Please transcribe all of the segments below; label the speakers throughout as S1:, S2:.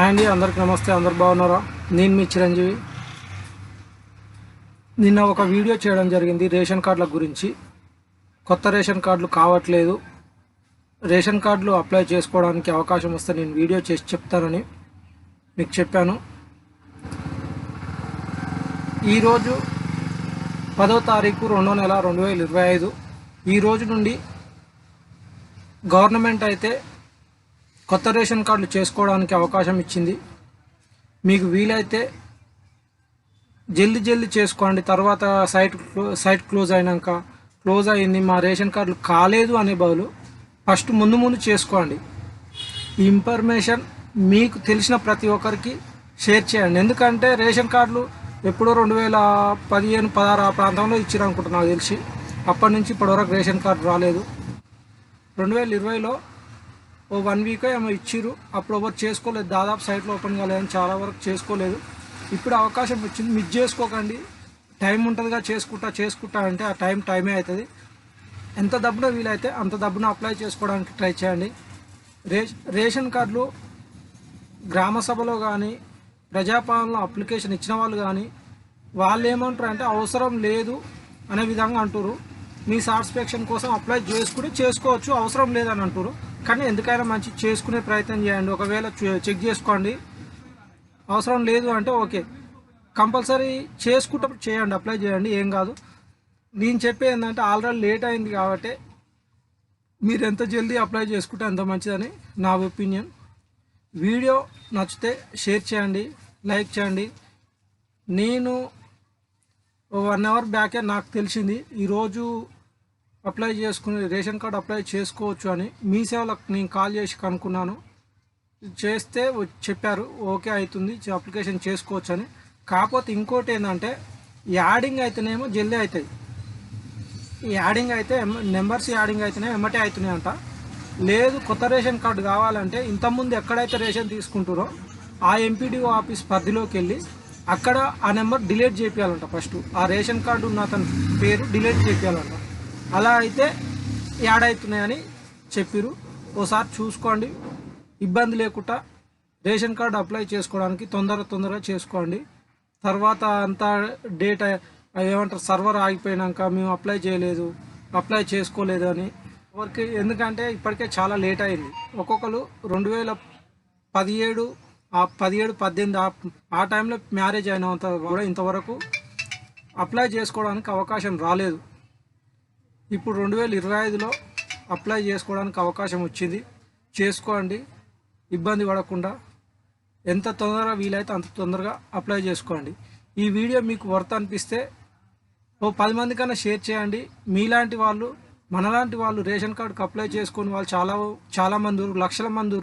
S1: And అండి అందరికి నమస్తే అందరు బాగున్నారా? నేను మీ చిరంజీవి. నిన్న ఒక వీడియో చేయడం జరిగింది రేషన్ కార్డుల గురించి. కొత్త రేషన్ కార్డులు కావట్లేదు. రేషన్ కార్డులు అప్లై చేసుకోవడానికి అవకాశం వస్తే నేను వీడియో చేసి చెప్తానని మీకు చెప్పాను. ఈరోజు పదో తారీఖు రెండో నెల రెండు వేల ఇరవై ఐదు. ఈ రోజు నుండి గవర్నమెంట్ అయితే కొత్త రేషన్ కార్డులు చేసుకోవడానికి అవకాశం ఇచ్చింది. మీకు వీలైతే జల్ది జల్ది చేసుకోండి. తర్వాత సైట్ సైట్ క్లోజ్ అయినాక క్లోజ్ అయింది మా రేషన్ కార్డులు కాలేదు అనే బదులు ఫస్ట్ ముందు ముందు చేసుకోండి. ఈ ఇన్ఫర్మేషన్ మీకు తెలిసిన ప్రతి ఒక్కరికి షేర్ చేయండి. ఎందుకంటే రేషన్ కార్డులు ఎప్పుడో రెండు వేల పదిహేను పదహారు ఆ ప్రాంతంలో ఇచ్చారు అనుకుంటున్నా నాకు తెలిసి. అప్పటి నుంచి ఇప్పటివరకు రేషన్ కార్డు రాలేదు. రెండు వేల ఇరవైలో ఓ వన్ వీక్ ఏమో ఇచ్చిర్రు. అప్పుడు ఎవరు చేసుకోలేదు. దాదాపు సైట్లో ఓపెన్ కాలేదని చాలా వరకు చేసుకోలేదు. ఇప్పుడు అవకాశం వచ్చింది. మిస్ చేసుకోకండి. టైం ఉంటుందిగా చేసుకుంటా చేసుకుంటా అంటే ఆ టైం టైమే అవుతుంది. ఎంత డబ్బున వీలైతే అంత డబ్బున అప్లై చేసుకోవడానికి ట్రై చేయండి. రే రేషన్ కార్డులు గ్రామ సభలో కానీ ప్రజాపాలనలో అప్లికేషన్ ఇచ్చిన వాళ్ళు కానీ వాళ్ళు ఏమంటారు అంటే అవసరం లేదు అనే విధంగా అంటారు మీ సాటిస్ఫాక్షన్ కోసం అప్లై చేసుకుని చేసుకోవచ్చు. అవసరం లేదని అంటారు కానీ ఎందుకైనా మంచి చేసుకునే ప్రయత్నం చేయండి. ఒకవేళ చె- చెక్ చేసుకోండి. అవసరం లేదు అంటే ఓకే. కంపల్సరీ చేసుకుంటప్పుడు చేయండి అప్లై చేయండి. ఏం కాదు. నేను చెప్పేది ఏంటంటే ఆల్రెడీ లేట్ అయింది కాబట్టి మీరు ఎంత జల్దీ అప్లై చేసుకుంటే అంత మంచిదని నా ఒపీనియన్. వీడియో నచ్చితే షేర్ చేయండి లైక్ చేయండి. నేను వన్ అవర్ బ్యాకే నాకు తెలిసింది. ఈరోజు అప్లై చేసుకుని రేషన్ కార్డు అప్లై చేసుకోవచ్చు అని మీ సేవలకు నేను కాల్ చేసి కనుక్కున్నాను. చేస్తే చెప్పారు ఓకే అవుతుంది అప్లికేషన్ చేసుకోవచ్చు అని. కాకపోతే ఇంకోటి ఏంటంటే యాడింగ్ అయితేనేమో జల్దీ అవుతాయి. యాడింగ్ అయితే నెంబర్స్ యాడింగ్ అయితేనే ఎమ్మటే అవుతున్నాయి అంట లేదు కొత్త రేషన్ కార్డు కావాలంటే ఇంతకుముందు ఎక్కడైతే రేషన్ తీసుకుంటారో ఆ ఎంపీడీఓ ఆఫీస్ పరిధిలోకి వెళ్ళి అక్కడ ఆ నెంబర్ డిలీట్ చేయాలంట ఫస్ట్. ఆ రేషన్ కార్డు ఉన్న అతని పేరు డిలీట్ చేయాలంట అలా అయితే యాడ్ అవుతున్నాయని చెప్పిరు. ఓసారి చూసుకోండి. ఇబ్బంది లేకుండా రేషన్ కార్డు అప్లై చేసుకోవడానికి తొందర తొందరగా చేసుకోండి. తర్వాత అంతా డేట్ అవి ఏమంటారు సర్వర్ ఆగిపోయినాక మేము అప్లై చేయలేదు అప్లై చేసుకోలేదు అని. ఎవరికి ఎందుకంటే ఇప్పటికే చాలా లేట్ అయింది. ఒక్కొక్కరు రెండు వేల పదిహేడు ఆ పదిహేడు పద్దెనిమిది ఆ- ఆ టైంలో మ్యారేజ్ అయినంత కూడా ఇంతవరకు అప్లై చేసుకోవడానికి అవకాశం రాలేదు. ఇప్పుడు రెండు వేల ఇరవై ఐదులో అప్లై చేసుకోవడానికి అవకాశం వచ్చింది. చేసుకోండి. ఇబ్బంది పడకుండా ఎంత తొందరగా వీలైతే అంత తొందరగా అప్లై చేసుకోండి. ఈ వీడియో మీకు వర్త్ అనిపిస్తే ఓ పది మంది కన్నా షేర్ చేయండి. మీలాంటి వాళ్ళు మనలాంటి వాళ్ళు రేషన్ కార్డుకి అప్లై చేసుకుని వాళ్ళు చాలా చాలామంది లక్షల మంది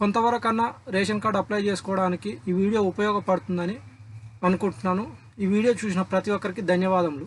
S1: కొంతవరకన్నా రేషన్ కార్డు అప్లై చేసుకోవడానికి ఈ వీడియో ఉపయోగపడుతుందని అనుకుంటున్నాను. ఈ వీడియో చూసిన ప్రతి ఒక్కరికి ధన్యవాదములు.